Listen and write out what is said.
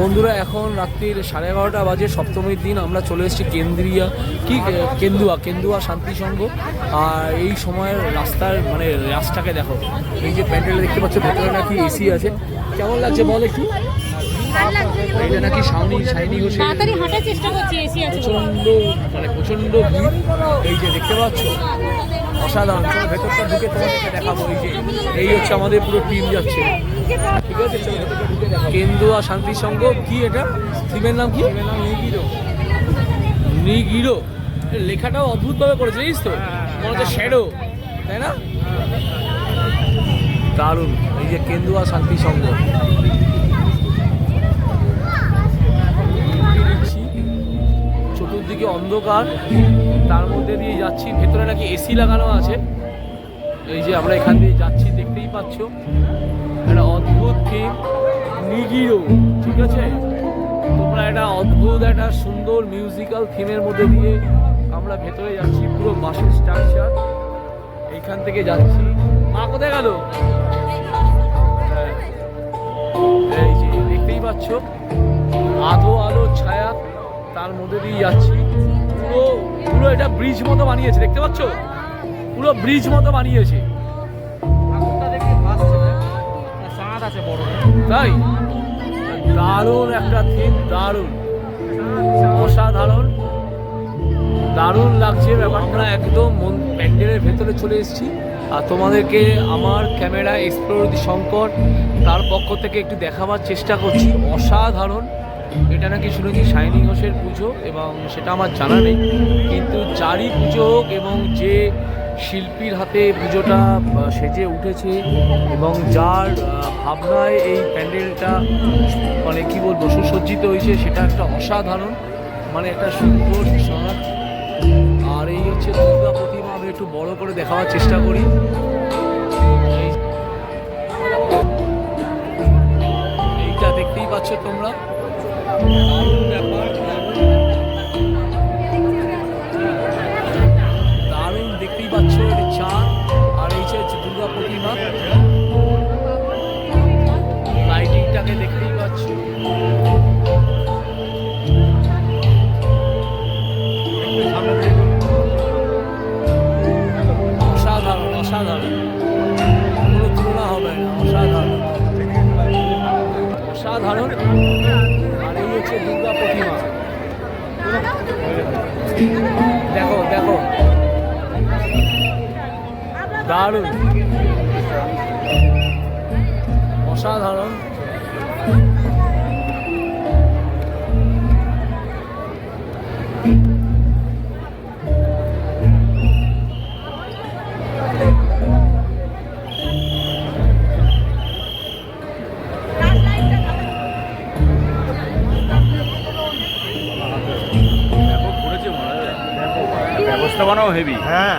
বন্ধুরা, এখন রাত্রির সাড়ে এগারোটা বাজে, সপ্তমীর দিন, আমরা চলে এসেছি কেন্দ্রিয়া, কি কেন্দুয়া কেন্দুয়া শান্তি সংঘ। আর এই সময়ের রাস্তার মানে রাস্তাকে দেখো। এই যে প্যান্ডেল দেখতে পাচ্ছ, ভেতরে নাকি এসি আছে। কেমন লাগছে বল একটু? এটা নাকি সাউনি শাইনি ঘোষের তাড়াতাড়ি হাঁটার চেষ্টা করছি এসি আছে। প্রচণ্ড মানে প্রচণ্ড ভিড়। এই যে দেখতে পাচ্ছ? অসাধারণ। চলো ভেতরটা ঢুকে তোমাদেরকে দেখাবো। এই যে এই হচ্ছে আমাদের পুরো টিম যাচ্ছে। ঠিক আছে চলো কেন্দুয়া শান্তি সংঘ। কি এটা? টিমের নাম কি? নিগিরো। এর লেখাটাও অদ্ভুতভাবে করেছে জানিস তো? মনে হচ্ছে শ্যাডো তাই না? দারুণ। এই যে কেন্দুয়া শান্তি সংঘ। অন্ধকার, তার মধ্যে দিয়ে যাচ্ছি। ভেতরে নাকি এসি লাগানো আছে। এই যে আমরা এখান দিয়ে যাচ্ছি, দেখতেই পাচ্ছ। একটা অদ্ভুত থিম নিগিরো, ঠিক আছে? তোমরা একটা অদ্ভুত, একটা সুন্দর মিউজিক্যাল থিমের মধ্যে দিয়ে আমরা ভেতরে যাচ্ছি, পুরো বাসের স্ট্রাকচার এইখান থেকে যাচ্ছি। মা, কোথায় গেল? হ্যাঁ। এই যে, দেখতেই পাচ্ছ। আধো আলো ছায়া, তার মধ্যে দিয়ে যাচ্ছি। পুরো পুরো এটা ব্রিজ মতো বানিয়েছে দেখতে পাচ্ছ? পুরো ব্রিজ মতো বানিয়েছে। তাই? দারুণ একটা থিম দারুণ। অসাধারণ। দারুণ লাগছে ব্যাপারটা। আমরা একদম মন- প্যান্ডেলের ভেতরে চলে এসেছি। আর তোমাদেরকে আমার ক্যামেরা এক্সপ্লোর শঙ্কর তার পক্ষ থেকে একটু দেখাবার চেষ্টা করছি। অসাধারণ। এটা নাকি শুনেছি শাইনি ঘোষের পুজো এবং সেটা আমার জানা নেই, কিন্তু যারই পুজো এবং যে শিল্পীর হাতে পুজোটা সেজে উঠেছে এবং যার ভাবনায় এই প্যান্ডেলটা মানে কী বলব, সুসজ্জিত হয়েছে, সেটা একটা অসাধারণ মানে একটা সুন্দর সমাজ আর এই হচ্ছে দুর্গা প্রতিমা, আমি একটু বড় করে দেখাবার চেষ্টা করি। এই- পাচ্ছ তোমরা? দারুণ দেখতেই পাচ্ছ, এটা চাঁদ আর এই হচ্ছে দুর্গা প্রতিমা। লাইটিংটাকে দেখতেই পাচ্ছ। অসাধারণ অসাধারণ। অসাধারণ। আর এই হচ্ছে দুর্গা প্রতিমা। দেখো দেখো। দারুণ। অসাধারণ। ব্যবস্থাপনাও হেভি হ্যাঁ।